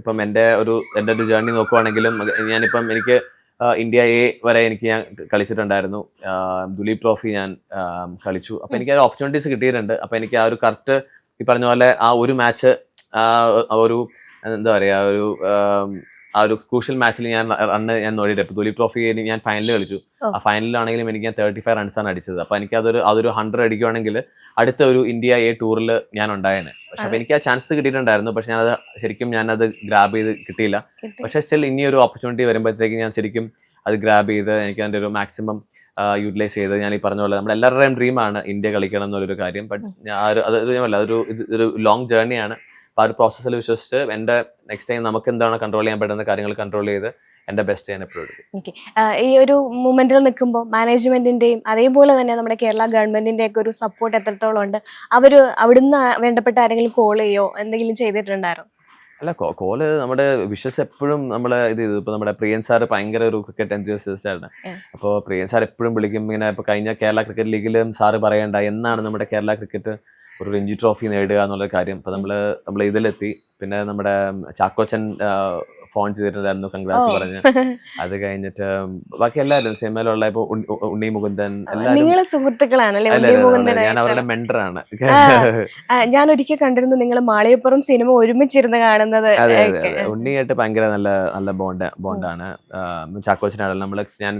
ഇപ്പം എന്റെ ഒരു എന്റെ ഒരു ജേർണി നോക്കുവാണെങ്കിലും ഞാനിപ്പം എനിക്ക് ഇന്ത്യ എ വരെ എനിക്ക് ഞാൻ കളിച്ചിട്ടുണ്ടായിരുന്നു. ആ, ദുലീപ് ട്രോഫി ഞാൻ കളിച്ചു. അപ്പം എനിക്ക് ആ ഓപ്പർച്യൂണിറ്റീസ് കിട്ടിയിട്ടുണ്ട്. അപ്പം എനിക്ക് ആ ഒരു കറക്റ്റ് ഈ പറഞ്ഞ പോലെ ആ ഒരു മാച്ച് ഒരു എന്താ പറയുക ഒരു ആം, ഒരു ക്രൂഷ്യൽ മാച്ചിൽ ഞാൻ റണ്ണ് ഞാൻ നോടിയിട്ട് ദുലീപ് ട്രോഫി ഞാൻ ഫൈനൽ കളിച്ചു. ആ ഫൈനലിലാണെങ്കിലും എനിക്ക് ഞാൻ തേർട്ടി ഫൈവ് റൺസാണ് അടിച്ചത്. അപ്പൊ എനിക്ക് അതൊരു അതൊരു ഹൺഡ്രഡ് അടിക്കുവാണെങ്കിൽ അടുത്ത ഒരു ഇന്ത്യ എ ടൂറിൽ ഞാൻ ഉണ്ടായേനെ. പക്ഷെ അപ്പൊ എനിക്ക് ആ ചാൻസ് കിട്ടിയിട്ടുണ്ടായിരുന്നു. പക്ഷെ ഞാനത് ശരിക്കും ഞാൻ അത് ഗ്രാബ് ചെയ്ത് കിട്ടിയില്ല. പക്ഷെ സ്റ്റിൽ ഇനി ഒരു ഓപ്പർച്യൂണിറ്റി വരുമ്പോഴത്തേക്ക് ഞാൻ ശരിക്കും അത് ഗ്രാബ് ചെയ്ത് എനിക്ക് അതിന്റെ ഒരു മാക്സിമം യൂട്ടിലൈസ് ചെയ്ത് ഞാൻ ഈ പറഞ്ഞ പോലെ നമ്മുടെ എല്ലാവരുടെയും ഡ്രീമാണ് ഇന്ത്യ കളിക്കണം എന്നുള്ളൊരു കാര്യം. ബട്ട് ആ ഒരു അത് അതൊരു ഇത് ഒരു ലോങ് ജേർണിയാണ് അപ്പോൾ ആ ഒരു പ്രോസസ്സിൽ വിശ്വസിച്ച് എന്റെ നെക്സ്റ്റ് ടൈം നമുക്ക് എന്താണ് കൺട്രോൾ ചെയ്യാൻ പറ്റുന്ന കാര്യങ്ങൾ കൺട്രോൾ ചെയ്ത് എന്റെ ബെസ്റ്റ് ഞാൻ എപ്പോഴും ഓക്കെ ഈ ഒരു മൂമെന്റിൽ നിൽക്കുമ്പോൾ മാനേജ്മെന്റിന്റെയും അതേപോലെ തന്നെ നമ്മുടെ കേരള ഗവൺമെന്റിന്റെ ഒക്കെ ഒരു സപ്പോർട്ട് എത്രത്തോളം ഉണ്ട്? അവർ അവിടുന്ന് വേണ്ടപ്പെട്ട ആരെങ്കിലും കോൾ ചെയ്യോ? എന്തെങ്കിലും ചെയ്തിട്ടുണ്ടായിരുന്നു? അല്ല കോ- കോൽ നമ്മുടെ വിഷസ് എപ്പോഴും നമ്മളെ ഇത് ചെയ്തു. ഇപ്പൊ നമ്മുടെ പ്രിയൻ സാർ ഭയങ്കര ഒരു ക്രിക്കറ്റ് എൻത്യൂസിസ്റ്റ് ആണ്. അപ്പോൾ പ്രിയൻ സാർ എപ്പോഴും വിളിക്കും ഇങ്ങനെ ഇപ്പൊ കഴിഞ്ഞ കേരള ക്രിക്കറ്റ് ലീഗിലും സാറ് പറയണ്ട എന്നാണ് നമ്മുടെ കേരള ക്രിക്കറ്റ് ഒരു രഞ്ജി ട്രോഫി നേടുക എന്നുള്ള കാര്യം. അപ്പൊ നമ്മൾ നമ്മൾ ഇതിലെത്തി. പിന്നെ നമ്മുടെ ചാക്കോച്ചൻ ഫോൺ ചെയ്തിട്ടുണ്ടായിരുന്നു കൺഗ്രാസ്. പറഞ്ഞ്. അത് കഴിഞ്ഞിട്ട് ബാക്കി എല്ലാവരും സിനിമയിലുള്ള ഇപ്പൊ ഉണ്ണി- മുകുന്ദൻ എല്ലാവരും നിങ്ങൾ സുഹൃത്തുക്കളാണല്ലേ? ഞാൻ അവരുടെ മെന്ററാണ് ഞാൻ ഒരിക്കൽ കണ്ടിരുന്നു നിങ്ങൾ മാളിയപ്പുറം സിനിമ ഒരുമിച്ചിരുന്ന് കാണുന്നത്. ഉണ്ണിയായിട്ട് ഭയങ്കര നല്ല നല്ല ബോണ്ട് ബോണ്ടാണ് ചാക്കോച്ചനാണല്ലോ. നമ്മൾ ഞാൻ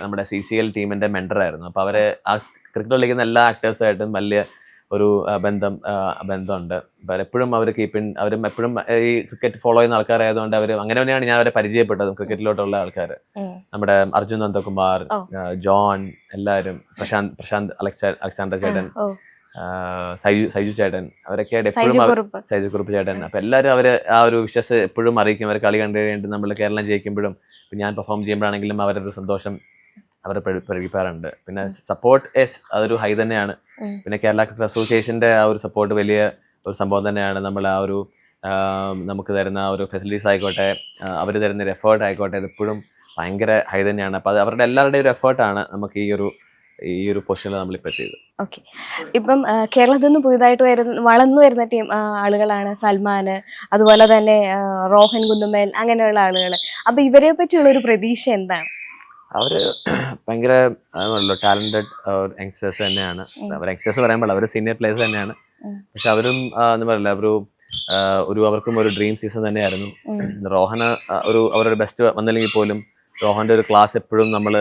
നമ്മുടെ സി സി എൽ ടീമിന്റെ മെന്റർ ആയിരുന്നു. അപ്പൊ അവർ ആ ക്രിക്കറ്റ് കളിക്കുന്ന എല്ലാ ആക്ടേഴ്സായിട്ടും വലിയ ഒരു ബന്ധം ബന്ധമുണ്ട്. എപ്പോഴും അവർ കീപ്പിൻ അവരും എപ്പോഴും ഈ ക്രിക്കറ്റ് ഫോളോ ചെയ്യുന്ന ആൾക്കാരായതുകൊണ്ട് അവർ അങ്ങനെ തന്നെയാണ് ഞാൻ അവരെ പരിചയപ്പെട്ടത് ക്രിക്കറ്റിലോട്ടുള്ള ആൾക്കാർ നമ്മുടെ അർജുൻ നന്ദകുമാർ ജോൺ എല്ലാവരും പ്രശാന്ത് പ്രശാന്ത് അലക്സാ അലക്സാണ്ടർ ചേട്ടൻ സൈജു സൈജു ചേട്ടൻ അവരൊക്കെ എപ്പോഴും കുറുപ്പ്. സൈജു കുറുപ്പ് ചേട്ടൻ. അപ്പൊ എല്ലാവരും അവർ ആ ഒരു വിശ്വസ് എപ്പോഴും അറിയിക്കും. അവർ കളി കണ്ടു കഴിഞ്ഞിട്ട് നമ്മൾ കേരളം ജയിക്കുമ്പോഴും ഞാൻ പെർഫോം ചെയ്യുമ്പോഴാണെങ്കിലും അവരുടെ ഒരു സന്തോഷം അവർ പ്രകടിപ്പിക്കാറുണ്ട്. പിന്നെ സപ്പോർട്ട് എസ് അതൊരു ഹൈ തന്നെയാണ്. പിന്നെ കേരള ക്രിക്കറ്റ് അസോസിയേഷന്റെ ആ ഒരു സപ്പോർട്ട് വലിയ ഒരു സംഭവം തന്നെയാണ്. നമ്മൾ ആ ഒരു നമുക്ക് തരുന്ന ഒരു ഫെസിലിറ്റീസ് ആയിക്കോട്ടെ അവർ തരുന്ന ഒരു എഫേർട്ട് ആയിക്കോട്ടെ എപ്പോഴും ഭയങ്കര ഹൈ തന്നെയാണ്. അപ്പൊ അത് അവരുടെ എല്ലാവരുടെയും ഒരു എഫേർട്ടാണ് നമുക്ക് ഈ ഒരു ഈ ഒരു പൊസിഷനിൽ നമ്മളിപ്പോൾ എത്തിയത്. ഓക്കെ ഇപ്പം കേരളത്തിൽ നിന്ന് പുതിയതായിട്ട് വരുന്ന വളർന്നു വരുന്ന ടീം ആളുകളാണ് സൽമാന് അതുപോലെ തന്നെ റോഹൻ കുന്നുമേൽ അങ്ങനെയുള്ള ആളുകൾ അപ്പൊ ഇവരെ പറ്റിയുള്ള ഒരു പ്രതീക്ഷ എന്താണ്? അവർ ഭയങ്കര ടാലന്റഡ് യങ്സ്റ്റേഴ്സ് തന്നെയാണ്. അവർ യങ്സ്റ്റേഴ്സ് പറയാൻ പാടില്ല അവർ സീനിയർ പ്ലേയേഴ്സ് തന്നെയാണ്. പക്ഷെ അവരും എന്താ പറയില്ല ഒരു ഒരു അവർക്കും ഒരു ഡ്രീം സീസൺ തന്നെയായിരുന്നു. റോഹന ഒരു അവരുടെ ബെസ്റ്റ് വന്നില്ലെങ്കിൽ പോലും റോഹന്റെ ഒരു ക്ലാസ് എപ്പോഴും നമ്മൾ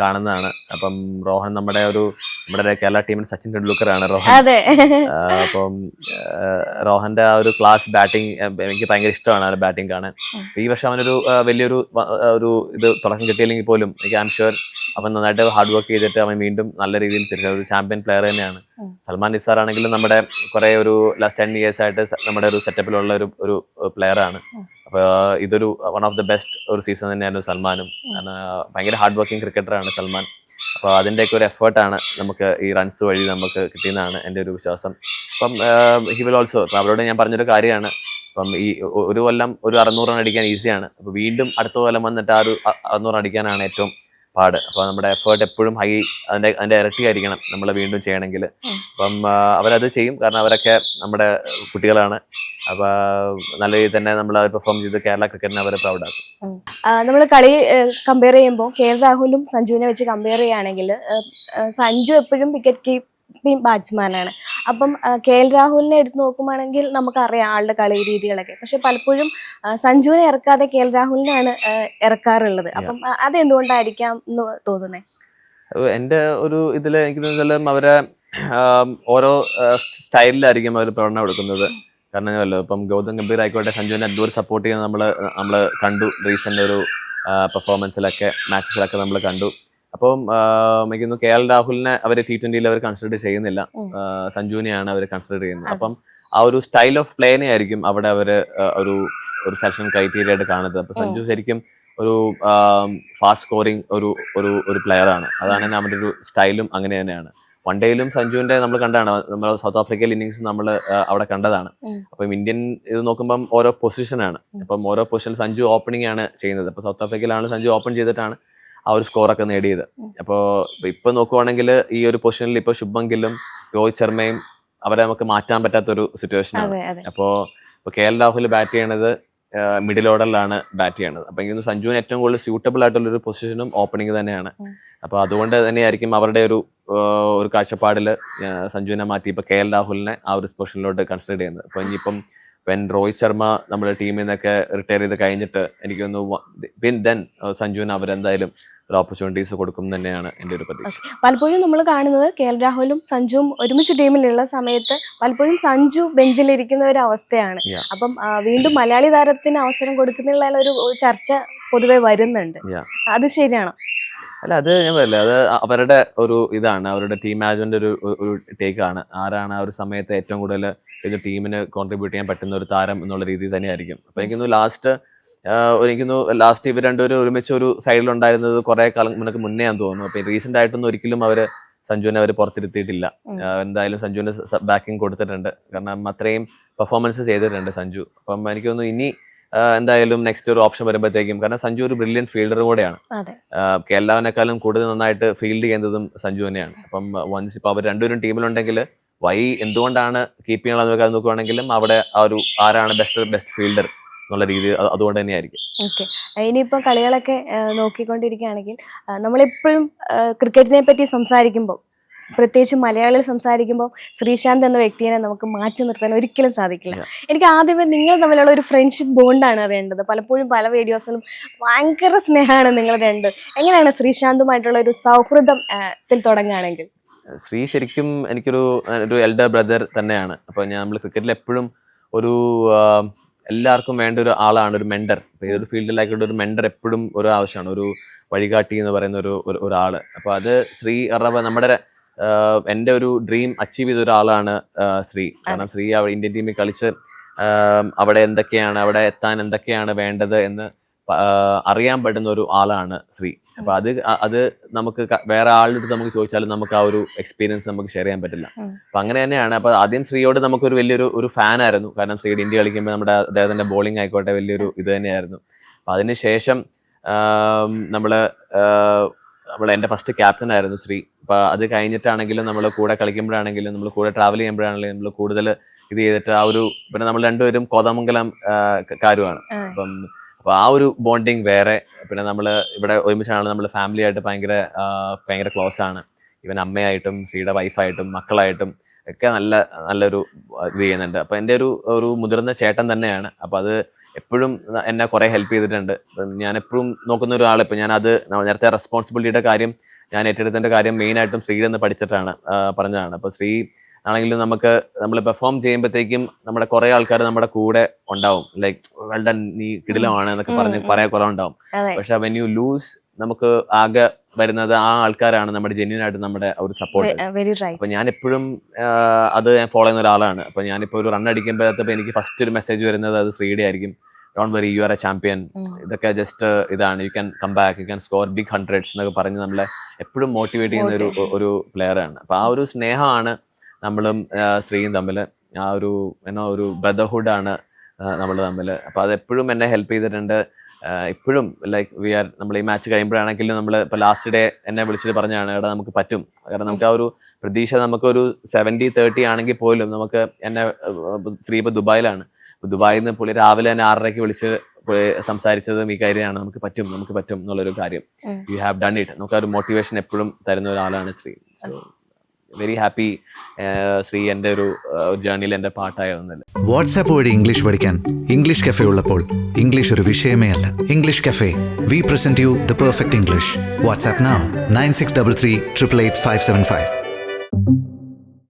കാണുന്നതാണ്. അപ്പം റോഹൻ നമ്മുടെ ഒരു നമ്മുടെ കേരള ടീമിന് സച്ചിൻ ടെണ്ടുൽക്കർ ആണ് റോഹൻ അപ്പം റോഹന്റെ ആ ഒരു ക്ലാസ് ബാറ്റിംഗ് എനിക്ക് ഭയങ്കര ഇഷ്ടമാണ് ആ ബാറ്റിംഗ് കാണാൻ. ഈ വർഷം അവനൊരു വലിയൊരു ഒരു ഇത് തുടക്കം കിട്ടിയില്ലെങ്കിൽ പോലും എനിക്ക് ഐം ഷുവർ അവൻ നന്നായിട്ട് ഹാർഡ് വർക്ക് ചെയ്തിട്ട് അവൻ വീണ്ടും നല്ല രീതിയിൽ തിരിച്ചു ഒരു ചാമ്പ്യൻ പ്ലെയർ തന്നെയാണ്. സൽമാൻ നിസാർ ആണെങ്കിലും നമ്മുടെ കുറെ ഒരു ലാസ്റ്റ് ടെൻ ഇയേഴ്സ് ആയിട്ട് നമ്മുടെ ഒരു സെറ്റപ്പിലുള്ള ഒരു ഒരു പ്ലെയർ ആണ് ഉം. അപ്പൊ ഇതൊരു വൺ ഓഫ് ദ ബെസ്റ്റ് ഒരു സീസൺ തന്നെയായിരുന്നു സൽമാനും. ഭയങ്കര ഹാർഡ് വർക്കിംഗ് ക്രിക്കറ്ററാണ് സൽമാൻ. അപ്പോൾ അതിന്റെയൊക്കെ ഒരു എഫേർട്ടാണ് നമുക്ക് ഈ റൺസ് വഴി നമുക്ക് കിട്ടിയെന്നാണ് എന്റെ ഒരു വിശ്വാസം. അപ്പം ഹി വിൽ ഓൾസോ ഇപ്പം അവരോട് ഞാൻ പറഞ്ഞൊരു കാര്യമാണ്. അപ്പം ഈ ഒരു കൊല്ലം ഒരു അറുന്നൂറ് റൺ അടിക്കാൻ ഈസിയാണ് അപ്പോൾ വീണ്ടും അടുത്ത കൊല്ലം വന്നിട്ട് ആ ഒരു അറുന്നൂറ് അടിക്കാനാണ് ഏറ്റവും പാട്. അപ്പോൾ നമ്മുടെ എഫേർട്ട് എപ്പോഴും ഹൈ അതിന്റെ അതിന്റെ ഇരട്ടി ആയിരിക്കണം നമ്മൾ വീണ്ടും ചെയ്യണമെങ്കിൽ. അപ്പം അവരത് ചെയ്യും. കാരണം അവരൊക്കെ നമ്മുടെ കുട്ടികളാണ്. അപ്പോൾ നല്ല രീതിയിൽ തന്നെ നമ്മൾ പെർഫോം ചെയ്ത് കേരള ക്രിക്കറ്റിനെ അവരെ പ്രൗഡാക്കും നമ്മൾ കളി കമ്പയർ ചെയ്യുമ്പോൾ കെ എൽ രാഹുലും സഞ്ജുവിനെ വെച്ച് കമ്പയർ ചെയ്യുകയാണെങ്കിൽ സഞ്ജു എപ്പോഴും വിക്കറ്റ് കീപ്പിംഗ് ബാറ്റ്സ്മാനാണ് അപ്പം കെ എൽ രാഹുലിനെ എടുത്ത് നോക്കുവാണെങ്കിൽ നമുക്കറിയാം ആളുടെ കളി രീതികളൊക്കെ. പക്ഷെ പലപ്പോഴും സഞ്ജുവിനെ ഇറക്കാതെ കെ എൽ രാഹുലിനാണ് ഇറക്കാറുള്ളത്. അപ്പം അതെന്തുകൊണ്ടായിരിക്കാം എന്ന് തോന്നുന്നത് എന്റെ എന്റെ ഒരു ഇതിൽ എനിക്ക് തോന്നുന്നത് അവരെ ഓരോ സ്റ്റൈലിലായിരിക്കും അവർ പ്രകടനം എടുക്കുന്നത്. കാരണം ഇപ്പം ഗൗതം ഗംഭീർ ആയിക്കോട്ടെ സഞ്ജുവിനെ എന്തോരം സപ്പോർട്ട് ചെയ്യുന്നത് നമ്മൾ നമ്മൾ കണ്ടു റീസെന്റ് ഒരു പെർഫോമൻസിലൊക്കെ മാച്ചസിലൊക്കെ നമ്മൾ കണ്ടു. അപ്പം മേക്കുന്നു എനിക്ക് കെ എൽ രാഹുലിനെ അവർ ടി ട്വന്റിയിൽ അവർ കൺസിഡർ ചെയ്യുന്നില്ല. സഞ്ജുവിനെയാണ് അവർ കൺസിഡർ ചെയ്യുന്നത്. അപ്പം ആ ഒരു സ്റ്റൈൽ ഓഫ് പ്ലേനെ ആയിരിക്കും അവിടെ അവർ ഒരു ഒരു സെലക്ഷൻ ക്രൈറ്റീരിയ ആയിട്ട് കാണുന്നത്. അപ്പൊ സഞ്ജു ശരിക്കും ഒരു ഫാസ്റ്റ് സ്കോറിങ് ഒരു ഒരു ഒരു പ്ലെയർ ആണ്. അതാണ് തന്നെ അവന്റെ ഒരു സ്റ്റൈലും അങ്ങനെ തന്നെയാണ്. വൺ ഡേയിലും സഞ്ജുവിന്റെ നമ്മൾ കണ്ടാണ് നമ്മൾ സൗത്ത് ആഫ്രിക്കയിൽ ഇന്നിങ്സ് നമ്മൾ അവിടെ കണ്ടതാണ്. അപ്പം ഇന്ത്യൻ ഇത് നോക്കുമ്പം ഓരോ പൊസിഷനാണ് അപ്പം ഓരോ പൊസിഷൻ സഞ്ജു ഓപ്പണിംഗ് ആണ് ചെയ്യുന്നത്. അപ്പൊ സൗത്ത് ആഫ്രിക്കയിലാണ് സഞ്ജു ഓപ്പൺ ചെയ്തിട്ടാണ് ആ ഒരു സ്കോറൊക്കെ നേടിയത്. അപ്പോൾ ഇപ്പൊ നോക്കുവാണെങ്കിൽ ഈ ഒരു പൊസിഷനിൽ ഇപ്പൊ ശുഭം ഗില്ലും രോഹിത് ശർമ്മയും അവരെ നമുക്ക് മാറ്റാൻ പറ്റാത്തൊരു സിറ്റുവേഷൻ ആണ്. അപ്പോ അതെ. അപ്പോൾ ഇപ്പോൾ കെ എൽ രാഹുൽ ബാറ്റ് ചെയ്യണത് മിഡിൽ ഓർഡറിലാണ് ബാറ്റ് ചെയ്യണത്. അപ്പൊ എനിക്ക് സഞ്ജുവിന് ഏറ്റവും കൂടുതൽ സ്യൂട്ടബിൾ ആയിട്ടുള്ള ഒരു പൊസിഷനും ഓപ്പണിംഗ് തന്നെയാണ്. അപ്പോൾ അപ്പൊ അതുകൊണ്ട് തന്നെയായിരിക്കും അവരുടെ ഒരു ഒരു കാഴ്ചപ്പാടിൽ സഞ്ജുവിനെ മാറ്റി ഇപ്പൊ കെ എൽ രാഹുലിനെ ആ ഒരു പൊസിഷനിലോട്ട് കൺസിഡർ ചെയ്യുന്നത്. അപ്പൊ ഇനിയിപ്പം വെൻ രോഹിത് ശർമ്മ നമ്മുടെ ടീമിൽ നിന്നൊക്കെ റിട്ടയർ ചെയ്ത് കഴിഞ്ഞിട്ട് എനിക്കൊന്ന് പിൻ ദെൻ സഞ്ജുവിന് അവരെന്തായാലും ഒരു ഓപ്പർച്യൂണിറ്റീസ് കൊടുക്കും തന്നെയാണ് എന്റെ ഒരു പ്രതീക്ഷ. പലപ്പോഴും നമ്മൾ കാണുന്നത് കെ എൽ രാഹുലും സഞ്ജുവും ഒരുമിച്ച് ടീമിലുള്ള സമയത്ത് പലപ്പോഴും സഞ്ജു ബെഞ്ചിലിരിക്കുന്ന ഒരു അവസ്ഥയാണ്. അപ്പം വീണ്ടും മലയാളി താരത്തിന് അവസരം കൊടുക്കുന്ന ഒരു ചർച്ച പൊതുവെ വരുന്നുണ്ട്. അത് ശരിയാണോ? അല്ല അത് ഞാൻ പറയില്ല അത് അവരുടെ ഒരു ഇതാണ് അവരുടെ ടീം മാനേജ്മെന്റ് ഒരു ഒരു ടേക്ക് ആണ്. ആരാണ് ആ ഒരു സമയത്ത് ഏറ്റവും കൂടുതൽ ഇത് ടീമിന് കോൺട്രിബ്യൂട്ട് ചെയ്യാൻ പറ്റുന്ന ഒരു താരം എന്നുള്ള രീതിയിൽ തന്നെയായിരിക്കും. അപ്പൊ എനിക്കൊന്ന് ലാസ്റ്റ് എനിക്കൊന്നു ലാസ്റ്റ് ഇവർ രണ്ടുപേരും ഒരുമിച്ച് ഒരു സൈഡിൽ ഉണ്ടായിരുന്നത് കുറെ കാലം മുന്നേ മുന്നേ ഞാൻ തോന്നുന്നു. അപ്പൊ റീസെന്റ് ആയിട്ടൊന്നും ഒരിക്കലും അവർ സഞ്ജുവിനെ അവർ പുറത്തിരുത്തിയിട്ടില്ല. എന്തായാലും സഞ്ജുവിന് ബാക്കിംഗ് കൊടുത്തിട്ടുണ്ട്. കാരണം അത്രയും പെർഫോമൻസ് ചെയ്തിട്ടുണ്ട് സഞ്ജു. അപ്പം എനിക്ക് തോന്നുന്നു ഇനി എന്തായാലും നെക്സ്റ്റ് ഒരു ഓപ്ഷൻ വരുമ്പോഴത്തേക്കും. കാരണം സഞ്ജു ഒരു ബ്രില്യൻ ഫീൽഡർ കൂടെയാണ്. കേരളവിനേക്കാളും കൂടുതൽ നന്നായിട്ട് ഫീൽഡ് ചെയ്യുന്നതും സഞ്ജു തന്നെയാണ്. അപ്പം വൺസ് ഇപ്പൊ അവർ രണ്ടുപേരും ടീമിലുണ്ടെങ്കിൽ വൈ എന്തുകൊണ്ടാണ് കീപ്പ് ചെയ്യണമെന്നൊക്കെ അത് നോക്കുവാണെങ്കിലും അവിടെ ആ ഒരു ആരാണ് ബെസ്റ്റ് ബെസ്റ്റ് ഫീൽഡർ എന്നുള്ള രീതി അത് അതുകൊണ്ട് തന്നെയായിരിക്കും. ഓക്കെ ഇനിയിപ്പോൾ കളികളൊക്കെ നോക്കിക്കൊണ്ടിരിക്കുകയാണെങ്കിൽ നമ്മളെപ്പോഴും ക്രിക്കറ്റിനെ പറ്റി സംസാരിക്കുമ്പോൾ പ്രത്യേകിച്ച് മലയാളികൾ സംസാരിക്കുമ്പോൾ ശ്രീശാന്ത് എന്ന വ്യക്തിയെ നമുക്ക് മാറ്റി നിർത്താൻ ഒരിക്കലും സാധിക്കില്ല. എനിക്ക് ആദ്യമേ നിങ്ങൾ തമ്മിലുള്ള ഒരു ഫ്രണ്ട്ഷിപ്പ് ബോണ്ടാണ് വേണ്ടത്. പലപ്പോഴും പല വീഡിയോസിലും ഭയങ്കര സ്നേഹമാണ് നിങ്ങൾ രണ്ട്. എങ്ങനെയാണ് ശ്രീശാന്തുമായിട്ടുള്ള ഒരു സൗഹൃദത്തിൽ തുടങ്ങുകയാണെങ്കിൽ? ശ്രീ ശരിക്കും എനിക്കൊരു ഒരു എൽഡർ ബ്രദർ തന്നെയാണ്. അപ്പോൾ ഞാൻ നമ്മൾ ക്രിക്കറ്റിൽ എപ്പോഴും ഒരു എല്ലാവർക്കും വേണ്ട ഒരു ആളാണ് ഒരു മെൻഡർ ഏതൊരു ഫീൽഡിലായിക്കോട്ടെ ഒരു മെൻഡർ എപ്പോഴും ഒരു ആവശ്യമാണ്. ഒരു വഴികാട്ടി എന്ന് പറയുന്ന ഒരു ഒരാൾ ഒരാൾ. അപ്പോൾ അത് ശ്രീ അറബ നമ്മുടെ എന്റെ ഒരു ഡ്രീം അച്ചീവ് ചെയ്ത ഒരാളാണ് ശ്രീ. കാരണം ശ്രീ ഇന്ത്യൻ ടീമിൽ കളിച്ച് അവിടെ എന്തൊക്കെയാണ് അവിടെ എത്താൻ എന്തൊക്കെയാണ് വേണ്ടത് എന്ന് അറിയാൻ പറ്റുന്ന ഒരു ആളാണ് ശ്രീ. അപ്പൊ അത് അത് നമുക്ക് വേറെ ആളുടെ അടുത്ത് നമുക്ക് ചോദിച്ചാലും നമുക്ക് ആ ഒരു എക്സ്പീരിയൻസ് നമുക്ക് ഷെയർ ചെയ്യാൻ പറ്റില്ല. അപ്പൊ അങ്ങനെ തന്നെയാണ്. അപ്പൊ ആദ്യം ശ്രീയോട് നമുക്കൊരു വലിയൊരു ഒരു ഫാൻ ആയിരുന്നു. കാരണം ശ്രീയുടെ ഇന്ത്യ കളിക്കുമ്പോൾ നമ്മുടെ അദ്ദേഹത്തിന്റെ ബോളിംഗ് ആയിക്കോട്ടെ വലിയൊരു ഇത് തന്നെയായിരുന്നു. അപ്പൊ അതിനുശേഷം നമ്മൾ ആഹ്, എന്റെ ഫസ്റ്റ് ക്യാപ്റ്റൻ ആയിരുന്നു ശ്രീ. അപ്പോൾ അത് കഴിഞ്ഞിട്ടാണെങ്കിലും നമ്മൾ കൂടെ കളിക്കുമ്പോഴാണെങ്കിലും നമ്മൾ കൂടെ ട്രാവൽ ചെയ്യുമ്പോഴാണെങ്കിലും നമ്മൾ കൂടുതൽ ഇത് ചെയ്തിട്ട് ആ ഒരു പിന്നെ നമ്മൾ രണ്ടുപേരും കോതമംഗലം കാര്യമാണ്. അപ്പം അപ്പൊ ആ ഒരു ബോണ്ടിങ് വേറെ. പിന്നെ നമ്മൾ ഇവിടെ ഒരുമിച്ചാണ് നമ്മൾ ഫാമിലി ആയിട്ട് ഭയങ്കര ഭയങ്കര ക്ലോസ് ആണ്. ഇവൻ അമ്മയായിട്ടും ശ്രീയുടെ വൈഫായിട്ടും മക്കളായിട്ടും. ഒക്കെ നല്ല നല്ലൊരു ഇത് ചെയ്യുന്നുണ്ട്. അപ്പൊ എന്റെ ഒരു ഒരു മുതിർന്ന ചേട്ടൻ തന്നെയാണ്. അപ്പൊ അത് എപ്പോഴും എന്നെ കുറെ ഹെൽപ്പ് ചെയ്തിട്ടുണ്ട്. ഞാൻ എപ്പോഴും നോക്കുന്ന ഒരാൾ ഇപ്പൊ ഞാൻ അത് നേരത്തെ റെസ്പോൺസിബിലിറ്റിയുടെ കാര്യം ഞാൻ ഏറ്റെടുത്തതിന്റെ കാര്യം മെയിനായിട്ടും ആയിട്ടും ശ്രീയുടെ നിന്ന് പഠിച്ചിട്ടാണ് പറഞ്ഞതാണ്. അപ്പൊ ശ്രീ ആണെങ്കിലും നമുക്ക് നമ്മൾ പെർഫോം ചെയ്യുമ്പോഴത്തേക്കും നമ്മുടെ കുറെ ആൾക്കാർ നമ്മുടെ കൂടെ ഉണ്ടാവും. ലൈക്ക് വെൽഡൻ നീ കിടിലമാണ് എന്നൊക്കെ പറഞ്ഞ് ഉം, ഉം. കുറെ കുറെ ഉണ്ടാവും പക്ഷെ വെൻ യു ലൂസ് നമുക്ക് ആകെ വരുന്നത് ആ ആൾക്കാരാണ് നമ്മുടെ ജെന്യൂൻ ആയിട്ട് നമ്മുടെ ഒരു സപ്പോർട്ട് അപ്പൊ ഞാൻ എപ്പോഴും അത് ഞാൻ ഫോളോ ചെയ്യുന്ന ഒരാളാണ്. അപ്പൊ ഞാനിപ്പോ ഒരു റൺ അടിക്കുമ്പോഴത്തപ്പോ എനിക്ക് ഫസ്റ്റ് ഒരു മെസ്സേജ് വരുന്നത് അത് ശ്രീയുടെ ആയിരിക്കും. Don't worry you are a champion ഇതൊക്കെ ജസ്റ്റ് ഇതാണ്. You can come back you can score big hundreds എന്നൊക്കെ പറഞ്ഞ് നമ്മളെ എപ്പോഴും മോട്ടിവേറ്റ് ചെയ്യുന്ന ഒരു ഒരു പ്ലെയർ ആണ്. അപ്പൊ ആ ഒരു സ്നേഹമാണ് നമ്മളും സ്ത്രീയും തമ്മിൽ ആ ഒരു എന്നോ ഒരു ബ്രദർഹുഡ് ആണ് നമ്മൾ തമ്മിൽ അപ്പൊ അത് എപ്പോഴും എന്നെ ഹെൽപ്പ് ചെയ്തിട്ടുണ്ട്. ഇപ്പോഴും ലൈക്ക് വി ആർ നമ്മൾ ഈ മാച്ച് കഴിയുമ്പോഴാണെങ്കിലും നമ്മൾ ഇപ്പൊ ലാസ്റ്റ് ഡേ എന്നെ വിളിച്ചിട്ട് പറഞ്ഞാണ് എടാ നമുക്ക് പറ്റും. കാരണം നമുക്ക് ആ ഒരു പ്രതീക്ഷ നമുക്കൊരു സെവന്റി തേർട്ടി ആണെങ്കിൽ പോലും നമുക്ക് എന്നെ സ്ത്രീ ഇപ്പോൾ ഇപ്പൊ ദുബായിലാണ്. ദുബായിൽ നിന്ന് പുള്ളി രാവിലെ തന്നെ ആറരയ്ക്ക് വിളിച്ച് സംസാരിച്ചതും ഈ കാര്യമാണ്. നമുക്ക് പറ്റും നമുക്ക് പറ്റും എന്നുള്ളൊരു കാര്യം. യു ഹാവ് ഡൺ ഇറ്റ് നമുക്ക് ആ ഒരു മോട്ടിവേഷൻ എപ്പോഴും തരുന്ന ഒരാളാണ് Shree so very happy Shree എന്റെ ഒരു ജേർണിയിൽ എന്റെ പാട്ടായതൊന്നല്ല വാട്സാപ്പ് വഴി ഇംഗ്ലീഷ് പഠിക്കാൻ ഇംഗ്ലീഷ് കഫേ ഉള്ളപ്പോൾ ഇംഗ്ലീഷ് ഒരു വിഷയമേ അല്ല. English cafe we present you the perfect English WhatsApp nine six double three triple eight five seven five